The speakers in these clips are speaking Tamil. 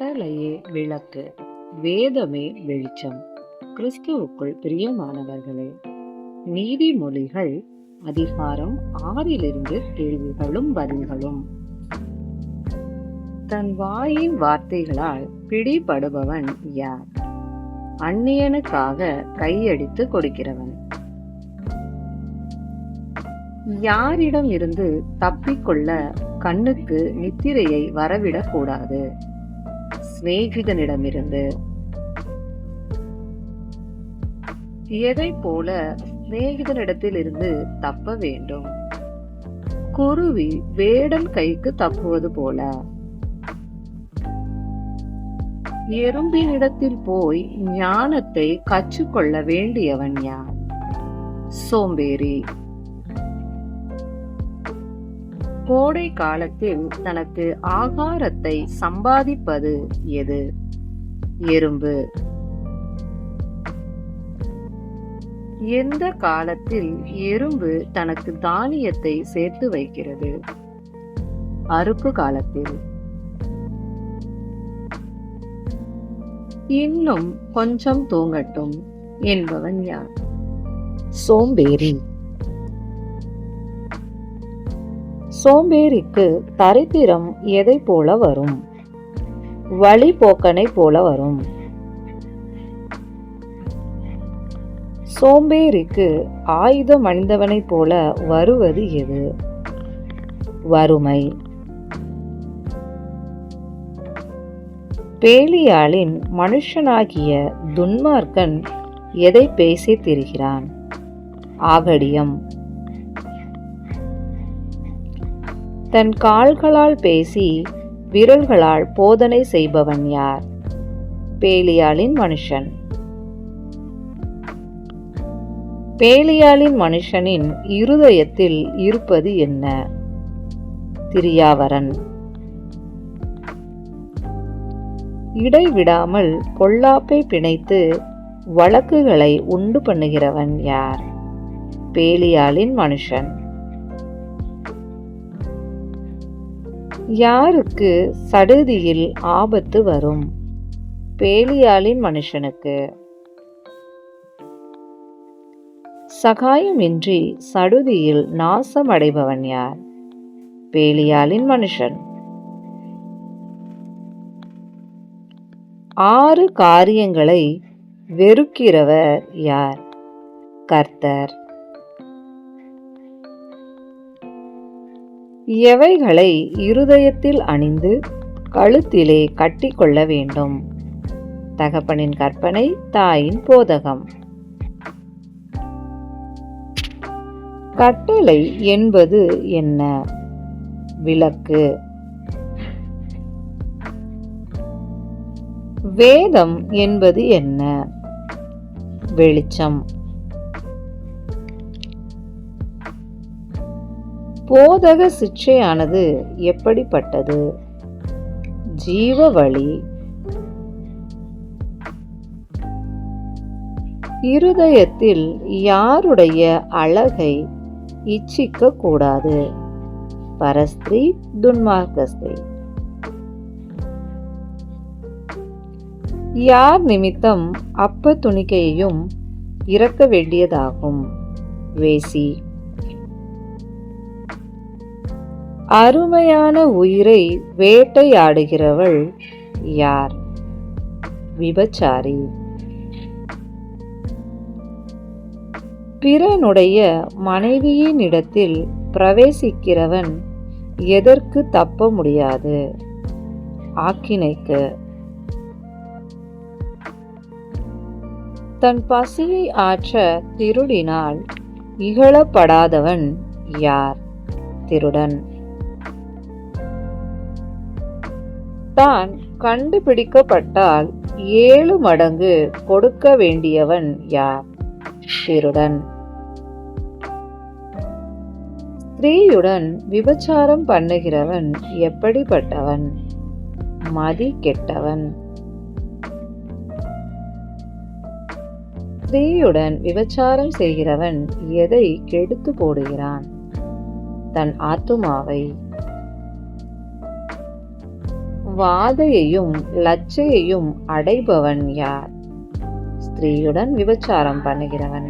கட்டளையே விளக்கு. வேதமே வெளிச்சம். கிறிஸ்துவுக்குள் பிரியமானவர்களே நீதிமொழிகள் அதிகாரம் ஆறிலிருந்து கேள்விகளும் பதில்களும். தன் வாயின் வார்த்தைகளால் பிடிபடுபவன் யார்? அந்நியனுக்காக கையடித்து கொடுக்கிறவன். யாரிடம் இருந்து தப்பிக்கொள்ள கண்ணுக்கு நித்திரையை வரவிடக் கூடாது சிநேகிதனிடமிருந்து. எதை போல சிநேகிதனிடத்தில் இருந்து தப்ப வேண்டும்? குருவி வேடன் கைக்கு தப்புவது போல. எறும்பினிடத்தில் போய் ஞானத்தை கற்றுக்கொள்ள வேண்டியவன் யார்? சோம்பேறி. கோடை காலத்தில் தனக்கு ஆகாரத்தை சம்பாதிப்பது எது? எறும்பு. எந்த காலத்தில் எறும்பு தனக்கு தானியத்தை சேர்த்து வைக்கிறது? அறுப்பு காலத்தில். இன்னும் கொஞ்சம் தூங்கட்டும் என்பவன் யார்? சோம்பேறி. சோம்பேறிக்கு தரித்திரம் எதை போல வரும்? வழிபோக்கனை போல வரும். சோம்பேறிக்கு ஆயுதம் அணிந்தவனைப் போல வருவது எது? வறுமை. பேலியாளின் மனுஷனாகிய துன்மார்க்கன் எதை பேசித் திரிகிறான்? ஆகடியம். தன் கால்களால் பேசி விரல்களால் போதனை செய்பவன் யார்? பேலியாளின் மனுஷன். பேலியாளின் மனுஷனின் இருதயத்தில் இருப்பது என்ன? திரியாவரன். இடைவிடாமல் பொல்லாப்பை பிணைத்து வழக்குகளை உண்டு பண்ணுகிறவன் யார்? பேலியாளின் மனுஷன். யாருக்கு சடுதியில் ஆபத்து வரும்? பேலியாளின் மனுஷனுக்கு. சகாயமின்றி சடுதியில் நாசமடைபவன் யார்? பேலியாளின் மனுஷன். ஆறு காரியங்களை வெறுக்கிறவர் யார்? கர்த்தர். எவைகளை இருதயத்தில் அணிந்து கழுத்திலே கட்டிக்கொள்ள வேண்டும்? தகப்பனின் கற்பனை தாயின் போதகம். கட்டளை என்பது என்ன? விளக்கு. வேதம் என்பது என்ன? வெளிச்சம். போதக சிக்ஷையானது எப்படிப்பட்டது? ஜீவ வழி இருதயத்தில் யாருடைய அழகை இச்சிக்க கூடாது பரஸ்திரீ துன்மார்க்கஸ்திரீ. யார் நிமித்தம் அப்ப துணிக்கையையும் இறக்க வேண்டியதாகும்? வேசி. அருமையான உயிரை வேட்டையாடுகிறவள் யார்? விபச்சாரி. பிறனுடைய மனைவியினிடத்தில் பிரவேசிக்கிறவன் எதற்கு தப்ப முடியாது? ஆக்கினைக்கு. தன் பசியை ஆற்ற திருடினால் இகழப்படாதவன் யார்? திருடன். தான் கண்டுபிடிக்கப்பட்டால் ஏழு மடங்கு கொடுக்க வேண்டியவன் யார்? திருடன். ஸ்திரீயுடன் விபச்சாரம் பண்ணுகிறவன் எப்படிப்பட்டவன்? மதி கெட்டவன். ஸ்திரீயுடன் விபச்சாரம் செய்கிறவன் எதை கெடுத்து போடுகிறான்? தன் ஆத்துமாவை வாதையையும் லச்சையையும் அடைபவன் யார்? ஸ்திரீயுடன் விபச்சாரம் பண்ணுகிறவன்.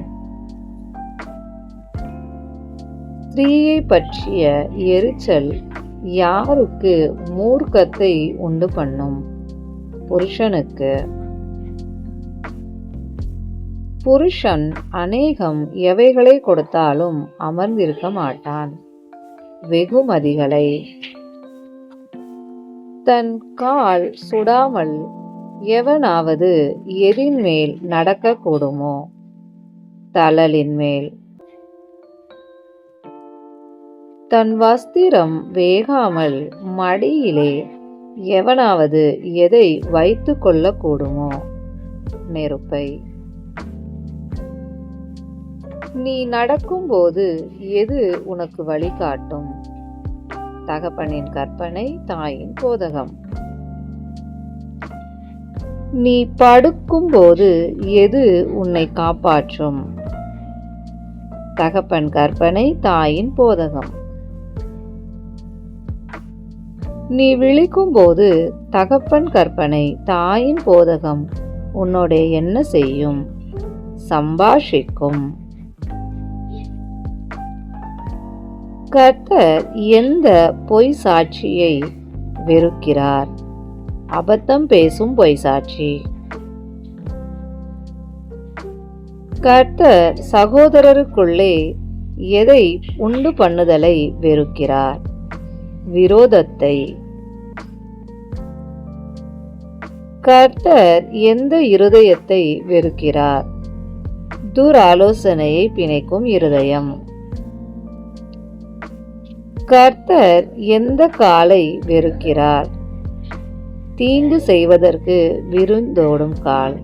ஸ்திரீயை பற்றிய எரிச்சல் யாருக்கு மூர்க்கத்தை உண்டு பண்ணும்? புருஷனுக்கு. புருஷன் அநேகம் எவைகளை கொடுத்தாலும் அமர்ந்திருக்க மாட்டான். வெகுமதிகளை தன் கால் சுடாமல் எவனாவது எதின் மேல் நடக்கக்கூடுமோ தளலின் மேல். தன் வஸ்திரம் வேகாமல் மடியிலே எவனாவது எதை வைத்து கொள்ளக்கூடுமோ நெருப்பை. நீ நடக்கும்போது எது உனக்கு வழிகாட்டும்? தகப்பனின் கற்பனை தாயின் போதகம். நீ படுக்கும்போது எது உன்னை காப்பாற்றும்? தகப்பன் கற்பனை தாயின் போதகம். நீ விழிக்கும்போது தகப்பன் கற்பனை தாயின் போதகம் உன்னோட என்ன செய்யும்? சம்பாஷிக்கும். கர்த்தர் எந்த பொய் சாட்சியை வெறுக்கிறார்? அபத்தம் பேசும் பொய் சாட்சி. கர்த்தர் சகோதரருக்குள்ளே எதை உண்டு பண்ணுதலை வெறுக்கிறார்? விரோதத்தை. கர்த்தர் எந்த இருதயத்தை வெறுக்கிறார்? துராலோசனையை பிணைக்கும் இருதயம். கர்த்தர் எந்த காலை வெறுக்கிறார்? தீங்கு செய்வதற்கு விருந்தோடும் கால்.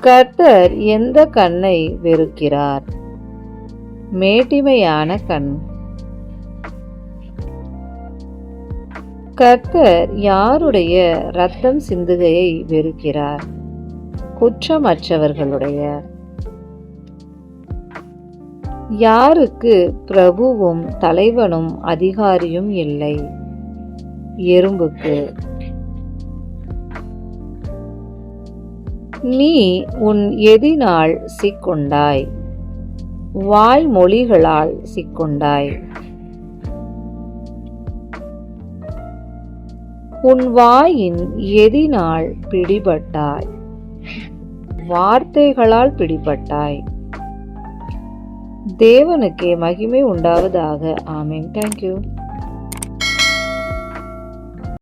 கர்த்தர் எந்த கண்ணை வெறுக்கிறார்? மேட்டிமையான கண். கர்த்தர் யாருடைய ரத்தம் சிந்துகையை வெறுக்கிறார்? குற்றமற்றவர்களுடைய. யாருக்கு பிரபுவும் தலைவனும் அதிகாரியும் இல்லை? எறும்புக்கு. நீ உன் எதினால் சிக்குண்டாய். வாய்மொழிகளால் சிக்குண்டாய். உன் வாயின் எதினால் பிடிபட்டாய். வார்த்தைகளால் பிடிபட்டாய். தேவனுக்கே மகிமை உண்டாவதாக. ஆமேன். தேங்க்யூ